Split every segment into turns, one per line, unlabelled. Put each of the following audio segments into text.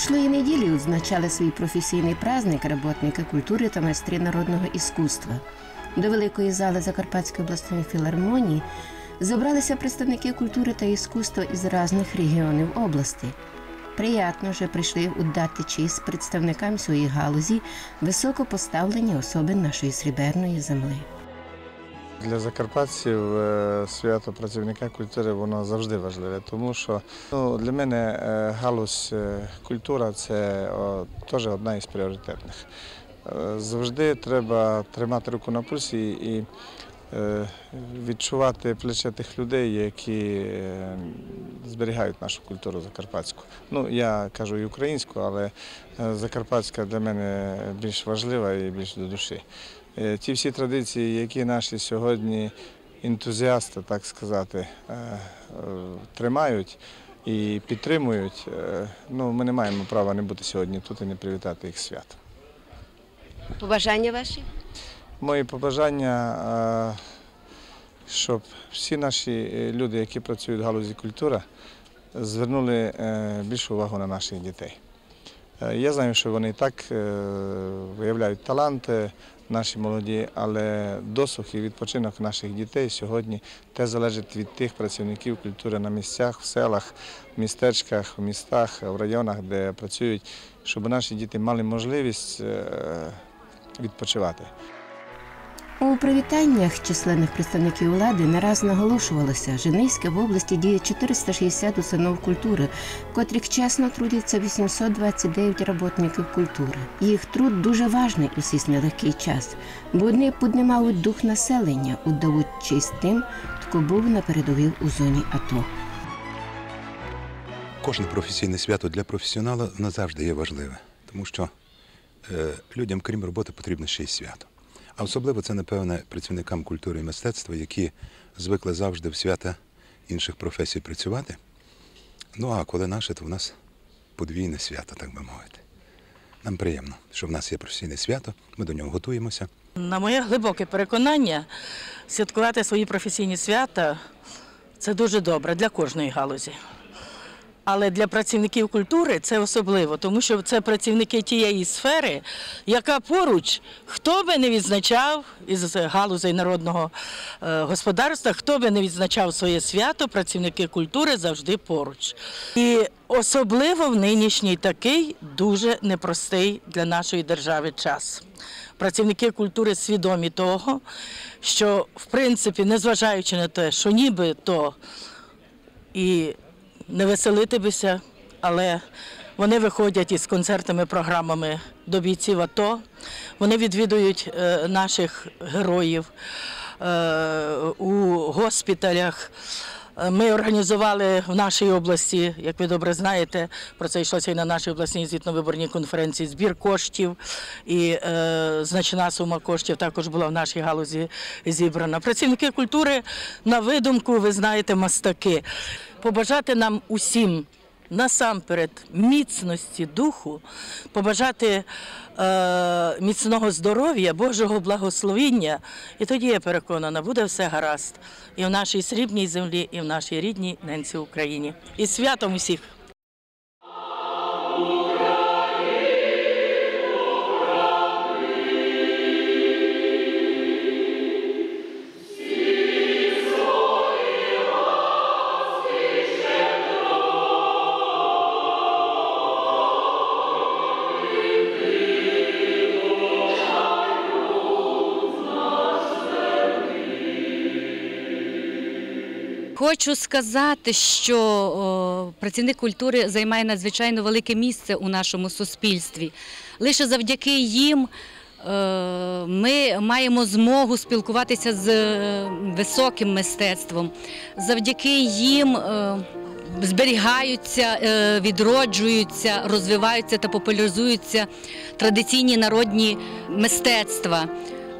Прошлої неділі відзначали свій професійний праздник роботники культури та майстри народного іскусства. До великої зали Закарпатської обласної філармонії зібралися представники культури та іскусства із різних регіонів області. Приятно, що прийшли удати честь представникам своєї галузі високо поставлені особи нашої сріберної земли.
Для закарпатців е, свято працівника культури воно завжди важливе, тому що ну, для мене е, галузь е, культура це теж одна із пріоритетних. Завжди треба тримати руку на пульсі і відчувати плече тих людей, які зберігають нашу культуру закарпатську. Ну, я кажу і українську, але закарпатська для мене більш важлива і більш до душі. Е, Ті всі традиції, які наші сьогодні ентузіасти, так сказати, е, е, тримають і підтримують, ну, ми не маємо права не бути сьогодні тут і не привітати їх свят.
Побажання ваші?
Мої побажання, щоб всі наші люди, які працюють в галузі культури, звернули більшу увагу на наших дітей. Я знаю, що вони і так виявляють таланти, наші молоді, але досух і відпочинок наших дітей сьогодні те залежить від тих працівників культури на місцях, в селах, в містечках, в містах, в районах, де працюють, щоб наші діти мали можливість е, відпочивати.
У привітаннях численних представників влади не раз наголошувалося, Женейська в області діє 460 установ культури, в котрих чесно трудяться 829 роботників культури. Їх труд дуже важний у цей нелегкий час, бо вони піднімають дух населення, удавуть честь тим, хто був на передовій у зоні АТО.
Кожне професійне свято для професіонала назавжди є важливе, тому що е, людям, крім роботи, потрібно ще й свято. Особливо це, напевне, працівникам культури і мистецтва, які звикли завжди в свята інших професій працювати. Ну а коли наше, то в нас подвійне свято, так би мовити. Нам приємно, що в нас є професійне свято, ми до нього готуємося.
На моє глибоке переконання, святкувати свої професійні свята це дуже добре для кожної галузі. Але для працівників культури це особливо, тому що це працівники тієї сфери, яка поруч, хто би не відзначав із галузей народного е, господарства, хто би не відзначав своє свято, працівники культури завжди поруч. І особливо в нинішній такий дуже непростий для нашої держави час. Працівники культури свідомі того, що в принципі, незважаючи на те, що ніби то і не веселити бися, але вони виходять із концертними програмами до бійців АТО. Вони відвідують е, наших героїв е, у госпіталях. Е, Ми організували в нашій області, як ви добре знаєте, про це йшлося і на нашій обласній звітно-виборній конференції збір коштів. І е, значна сума коштів також була в нашій галузі зібрана. Працівники культури на видумку, ви знаєте, мастаки. Побажати нам усім насамперед міцності духу, побажати е, міцного здоров'я, Божого благословіння. І тоді я переконана, буде все гаразд і в нашій срібній землі, і в нашій рідній ненці Україні. І святом усіх!
Хочу сказати, що о, працівник культури займає надзвичайно велике місце у нашому суспільстві. Лише завдяки їм е, ми маємо змогу спілкуватися з е, високим мистецтвом. Завдяки їм е, зберігаються, відроджуються, розвиваються та популяризуються традиційні народні мистецтва.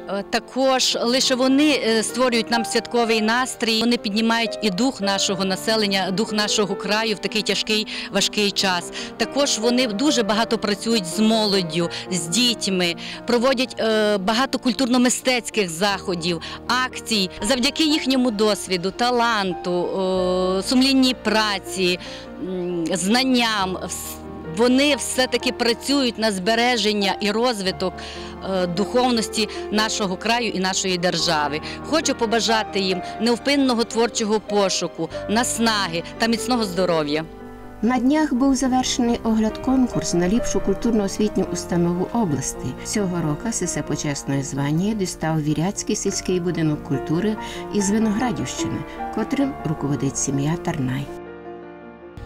Е, Також лише вони е, створюють нам святковий настрій. Вони піднімають і дух нашого населення, дух нашого краю в такий тяжкий важкий час. Також вони дуже багато працюють з молоддю, з дітьми, проводять е, багато культурно-мистецьких заходів, акцій. Завдяки їхньому досвіду, таланту, сумлінній праці, знанням. Вони все-таки працюють на збереження і розвиток е, духовності нашого краю і нашої держави. Хочу побажати їм невпинного творчого пошуку, наснаги та міцного здоров'я.
На днях був завершений огляд конкурс на ліпшу культурно-освітню установу області. Цього року сесе почесної звання дістав Віряцький сільський будинок культури із Виноградівщини, котрим руководить сім'я Тарнай.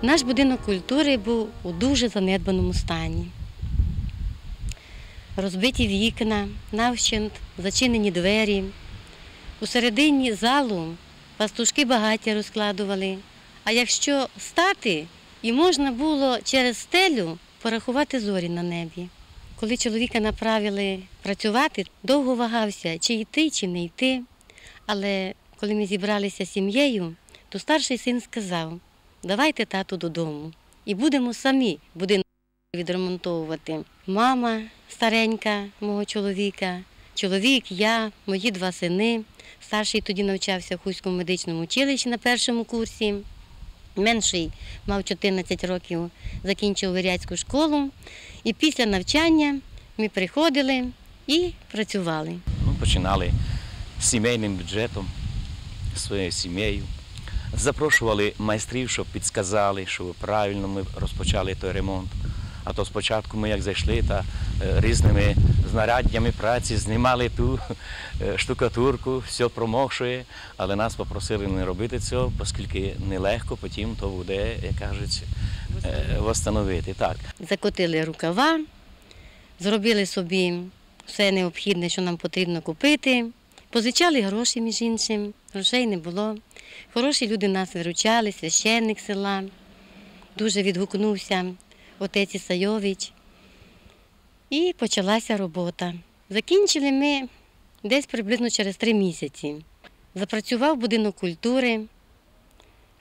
Наш будинок культури був у дуже занедбаному стані. Розбиті вікна, навщент, зачинені двері. У середині залу пастушки багаття розкладували. А якщо стати, і можна було через стелю порахувати зорі на небі. Коли чоловіка направили працювати, довго вагався, чи йти, чи не йти. Але коли ми зібралися з сім'єю, то старший син сказав: давайте тату додому і будемо самі будинок відремонтовувати. Мама старенька мого чоловіка, чоловік, я, мої два сини. Старший тоді навчався в Хуському медичному училищі на першому курсі. Менший мав 14 років, закінчив вирядську школу. І після навчання ми приходили і працювали.
Ми починали з сімейним бюджетом, своєю сім'єю. Запрошували майстрів, щоб підказали, що правильно ми розпочали той ремонт. А то спочатку ми як зайшли та е, різними знаряддями праці знімали ту е, штукатурку, все промокшує, але нас попросили не робити цього, оскільки нелегко потім то буде, як кажуть, е, восстановити. Так.
закотили рукава, зробили собі все необхідне, що нам потрібно купити. Позичали гроші, між іншим, грошей не було. Хороші люди нас виручали, священник села. Дуже відгукнувся отець Ісайович. І почалася робота. Закінчили ми десь приблизно через три місяці. Запрацював будинок культури,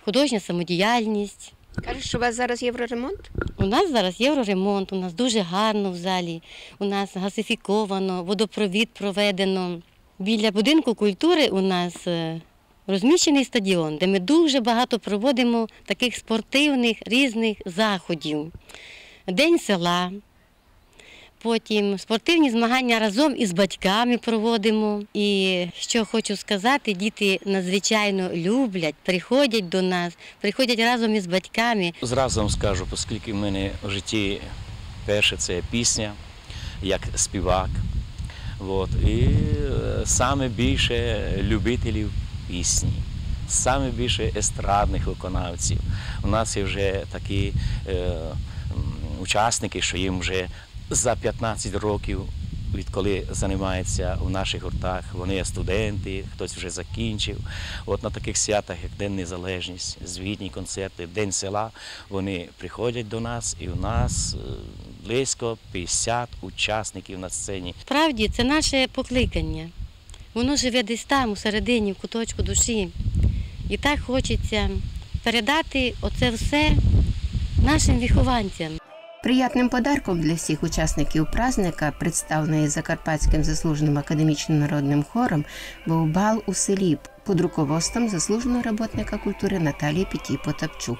художня самодіяльність.
Кажуть, що у вас зараз євроремонт?
У нас зараз євроремонт, у нас дуже гарно в залі, у нас газифіковано, водопровід проведено. Біля будинку культури у нас е, розміщений стадіон, де ми дуже багато проводимо таких спортивних різних заходів. День села. Потім спортивні змагання разом із батьками проводимо. І що хочу сказати, діти надзвичайно люблять, приходять до нас, приходять разом із батьками.
Зразу вам скажу, оскільки в мене в житті перше це пісня, як співак. От. І е, саме більше любителів пісні, саме більше естрадних виконавців. У нас є вже такі е, учасники, що їм вже за 15 років, відколи займаються у наших гуртах, вони є студенти, хтось вже закінчив. От на таких святах, як День Незалежність, звітні концерти, День села, вони приходять до нас, і у нас е, близько 50 учасників на сцені.
Справді, це наше покликання. Воно живе десь там, у середині, в куточку душі. І так хочеться передати оце все нашим вихованцям.
Приятним подарком для всіх учасників праздника, представлений Закарпатським заслуженим академічним народним хором, був бал у селі під руководством заслуженого роботника культури Наталії Пітій Потапчук.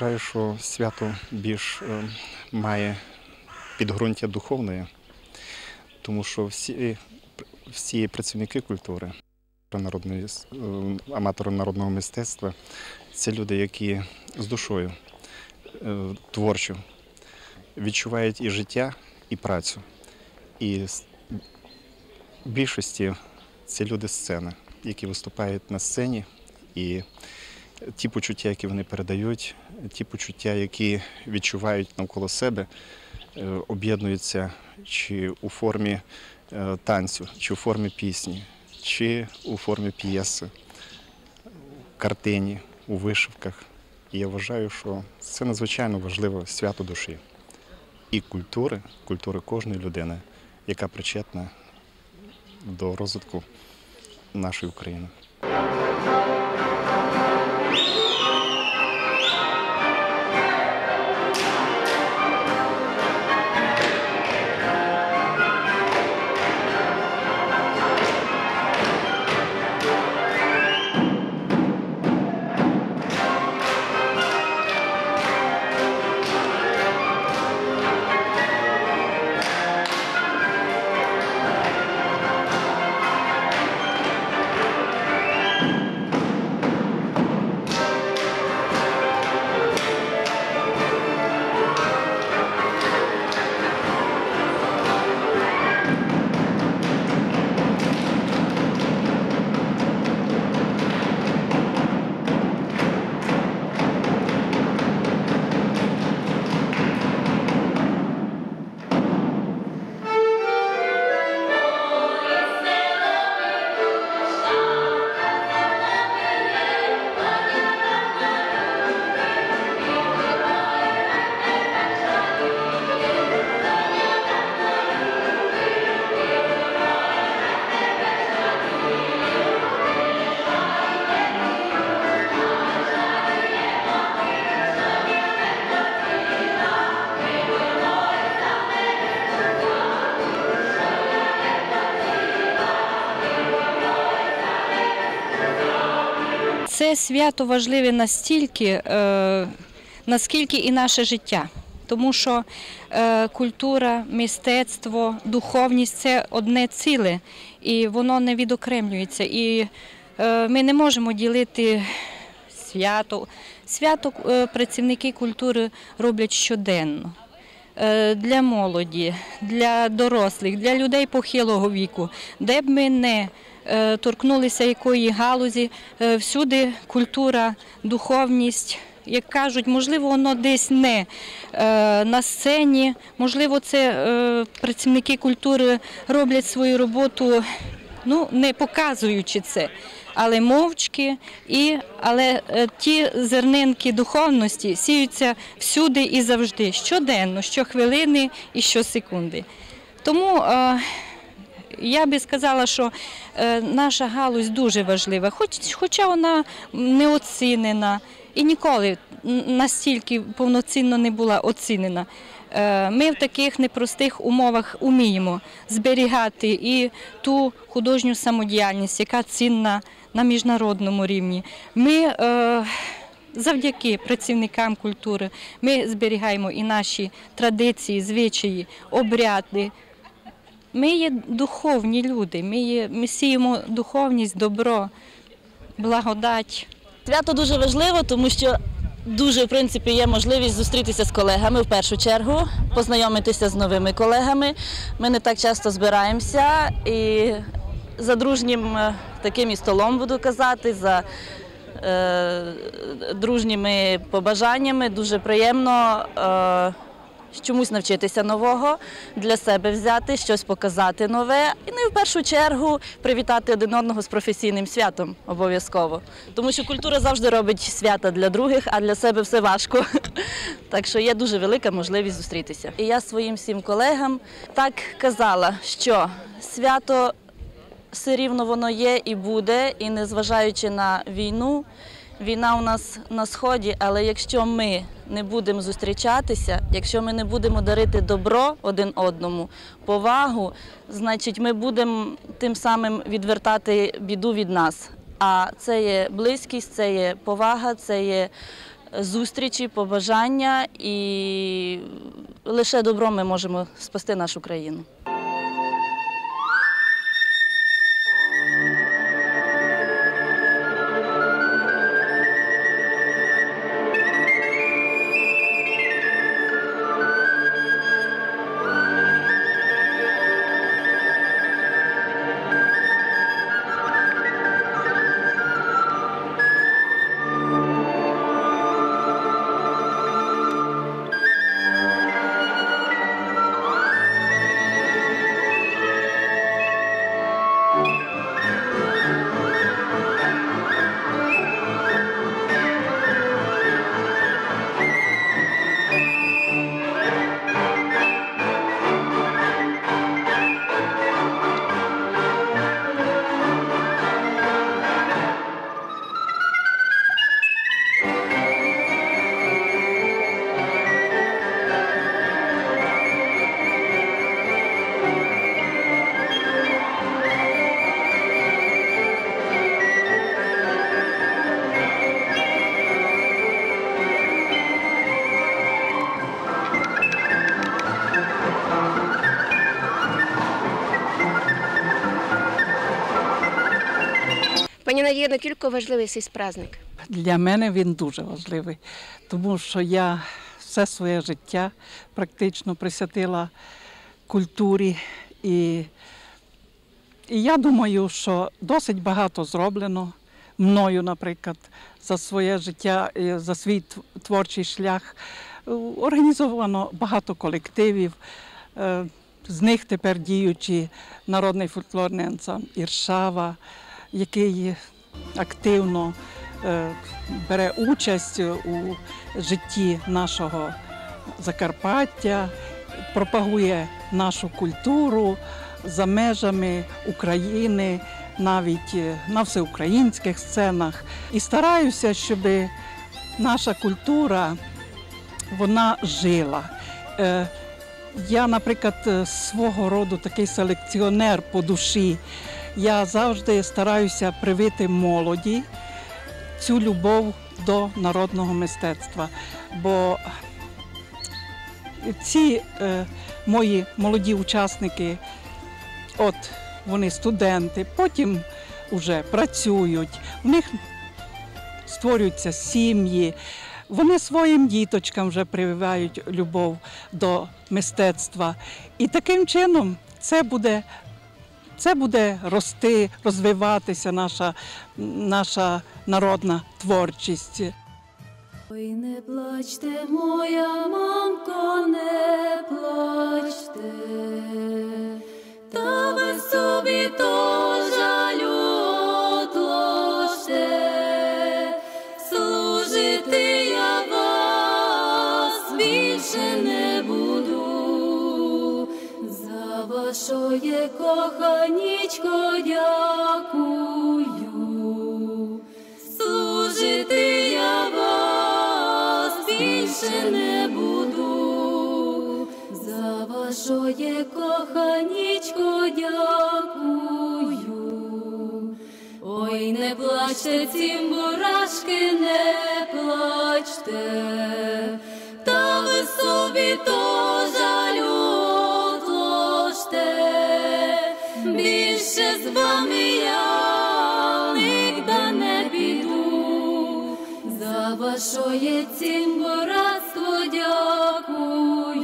Вважаю, що свято більш е, має підґрунтя духовне, тому що всі, всі працівники культури, народної, е, аматори народного мистецтва це люди, які з душою е, творчо відчувають і життя, і працю. І в більшості це люди сцени, які виступають на сцені. І ті почуття, які вони передають, ті почуття, які відчувають навколо себе, е, об'єднуються чи у формі е, танцю, чи у формі пісні, чи у формі п'єси, картині, у вишивках. І я вважаю, що це надзвичайно важливе свято душі і культури, культури кожної людини, яка причетна до розвитку нашої України.
Свято важливе настільки, е, наскільки і наше життя. Тому що е, культура, мистецтво, духовність це одне ціле, і воно не відокремлюється. І е, ми не можемо ділити свято. Свято працівники культури роблять щоденно. Для молоді, для дорослих, для людей похилого віку, де б ми не торкнулися якої галузі, е, всюди культура, духовність. Як кажуть, можливо, воно десь не е, на сцені, можливо, це е, працівники культури роблять свою роботу, ну не показуючи це, але мовчки, і, але е, ті зернинки духовності сіються всюди і завжди, щоденно, щохвилини і щосекунди. Тому е, я би сказала, що е, наша галузь дуже важлива, хоч, хоча вона не оцінена і ніколи настільки повноцінно не була оцінена. Е, Ми в таких непростих умовах уміємо зберігати і ту художню самодіяльність, яка цінна на міжнародному рівні. Ми е, завдяки працівникам культури ми зберігаємо і наші традиції, звичаї, обряди. Ми є духовні люди, ми, є, ми сіємо духовність, добро, благодать.
Свято дуже важливо, тому що дуже в принципі є можливість зустрітися з колегами в першу чергу, познайомитися з новими колегами. Ми не так часто збираємося і за дружнім е, таким і столом буду казати. за е, Дружніми побажаннями дуже приємно е, чомусь навчитися нового, для себе взяти, щось показати нове. І не в першу чергу привітати один одного з професійним святом обов'язково. Тому що культура завжди робить свята для других, а для себе все важко. Так що є дуже велика можливість зустрітися. І я своїм всім колегам так казала, що свято все рівно воно є і буде, і незважаючи на війну. Війна у нас на сході, але якщо ми не будемо зустрічатися, якщо ми не будемо дарити добро один одному, повагу, значить ми будемо тим самим відвертати біду від нас. А це є близькість, це є повага, це є зустрічі, побажання, і лише добро ми можемо спасти нашу країну.
Thank you. Наскільки важливий цей праздник?
Для мене він дуже важливий, тому що я все своє життя практично присвятила культурі. І, і я думаю, що досить багато зроблено мною, наприклад, за своє життя, за свій творчий шлях. Е, Організовано багато колективів. Е, З них тепер діючий народний фольклорний ансамбль Іршава, який активно е, бере участь у житті нашого Закарпаття, пропагує нашу культуру за межами України, навіть е, на всеукраїнських сценах. І стараюся, щоб наша культура вона жила. Е, Я, наприклад, свого роду такий селекціонер по душі. Я завжди стараюся привити молоді цю любов до народного мистецтва. Бо ці е, мої молоді учасники, от вони студенти, потім вже працюють, в них створюються сім'ї. Вони своїм діточкам вже прививають любов до мистецтва. І таким чином це буде, це буде рости, розвиватися наша, наша народна творчість.
Ой, не плачте, моя мамко, не плачте, та ви собі то жалю за вашоє коханічко дякую. Служити я вас більше не буду, за вашоє коханічко дякую. Ой, не плачте, цімбурашки, не плачте, та ви собі то жалю Більше з вами я нігде не піду, за вашоє цімборатство дякую.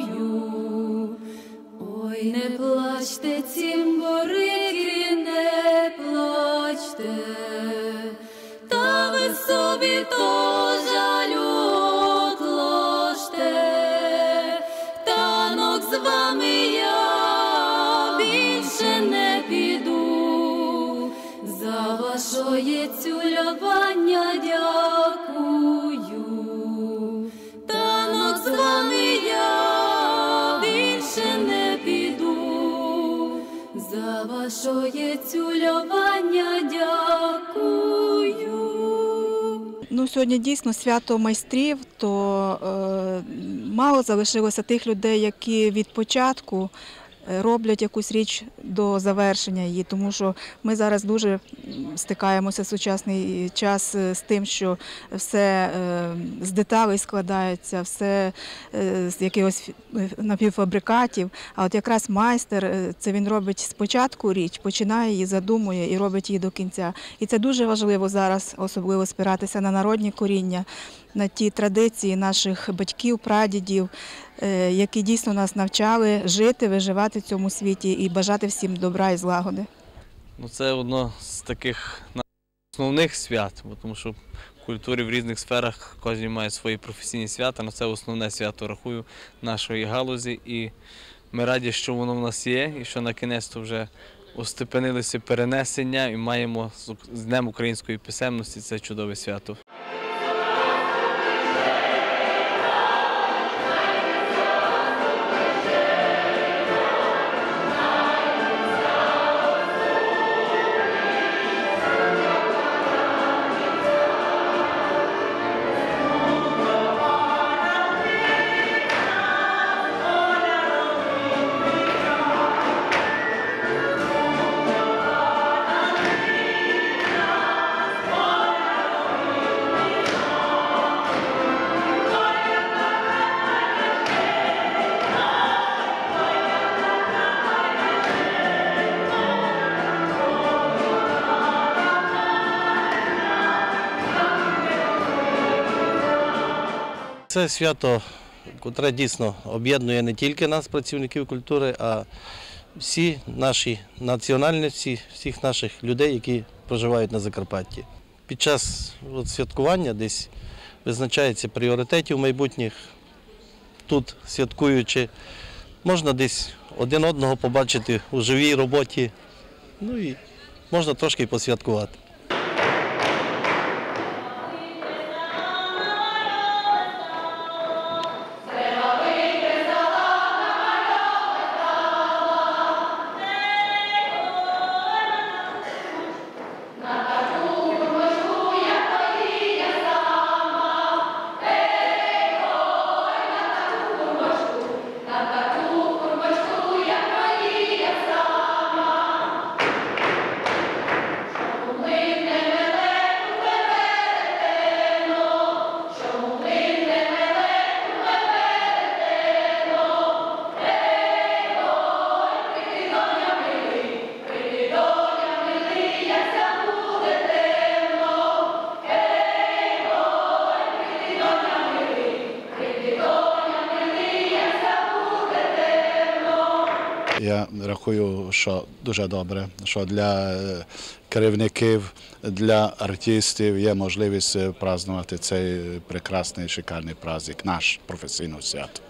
Ой, не плачте, цімборики, не плачте, та ви собі то вашоє цюлювання дякую. Танок з вами я більше не піду, за вашоє цюлювання дякую.
Ну, сьогодні дійсно свято майстрів, то е, мало залишилося тих людей, які від початку роблять якусь річ до завершення її, тому що ми зараз дуже стикаємося сучасний час е, з тим, що все е, з деталей складається, все е, з якихось е, напівфабрикатів. А от якраз майстер е, це він робить спочатку річ, починає її, задумує і робить її до кінця. І це дуже важливо зараз, особливо спиратися на народні коріння, на ті традиції наших батьків, прадідів, е, які дійсно нас навчали жити, виживати в цьому світі і бажати всім добра і злагоди.
Ну, це одно з таких основних свят, бо тому що в культурі в різних сферах кожен має свої професійні свята, але це основне свято рахую нашої галузі. І ми раді, що воно в нас є, і що на кінець то вже остепенилися перенесення і маємо з Днем української писемності це чудове свято.
Це свято, котре дійсно об'єднує не тільки нас, працівників культури, а всі наші національності, всіх наших людей, які проживають на Закарпатті. Під час от, святкування десь визначається пріоритетів майбутніх. Тут святкуючи, можна десь один одного побачити у живій роботі. Ну і можна трошки посвяткувати.
Я рахую, що дуже добре, що для е, керівників, для артистів є можливість празнувати празднувати цей прекрасний шикарний праздник, наш професійний свято.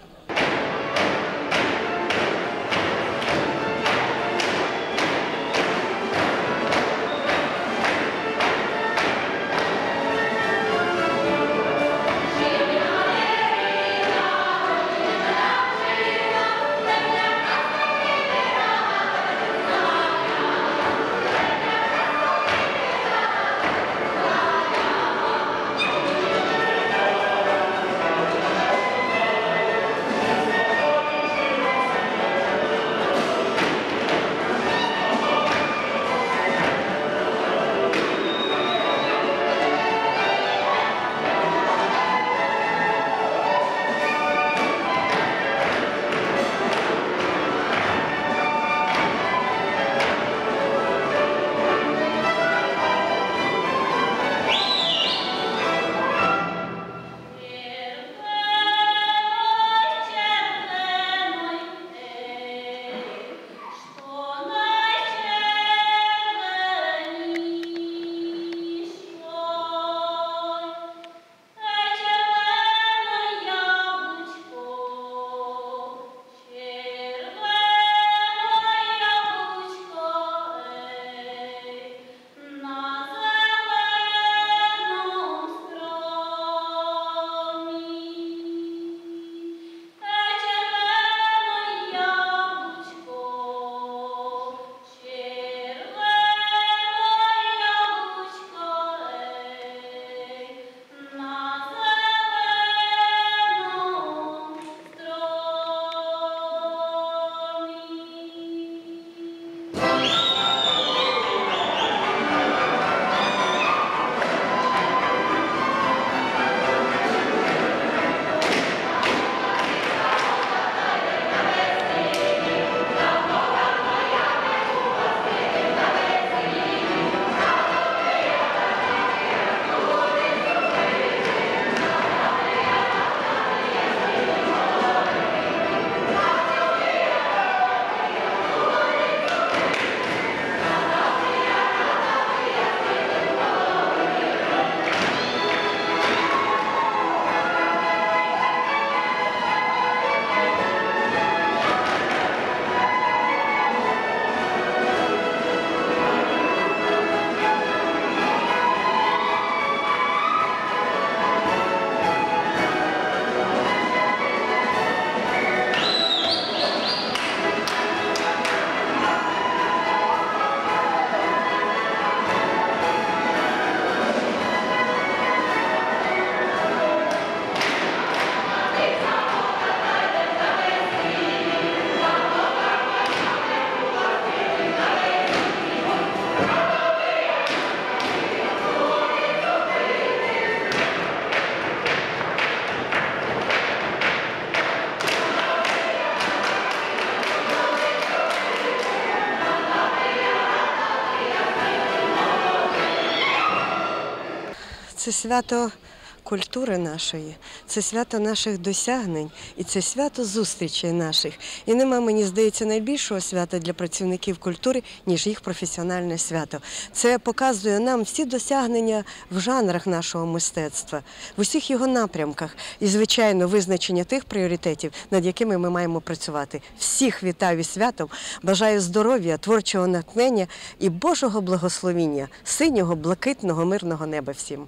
Це свято культури нашої, це свято наших досягнень і це свято зустрічей наших. І нема, мені здається, найбільшого свята для працівників культури, ніж їх професіональне свято. Це показує нам всі досягнення в жанрах нашого мистецтва, в усіх його напрямках і, звичайно, визначення тих пріоритетів, над якими ми маємо працювати. Всіх вітаю святом, бажаю здоров'я, творчого натхнення і Божого благословіння, синього, блакитного, мирного неба всім.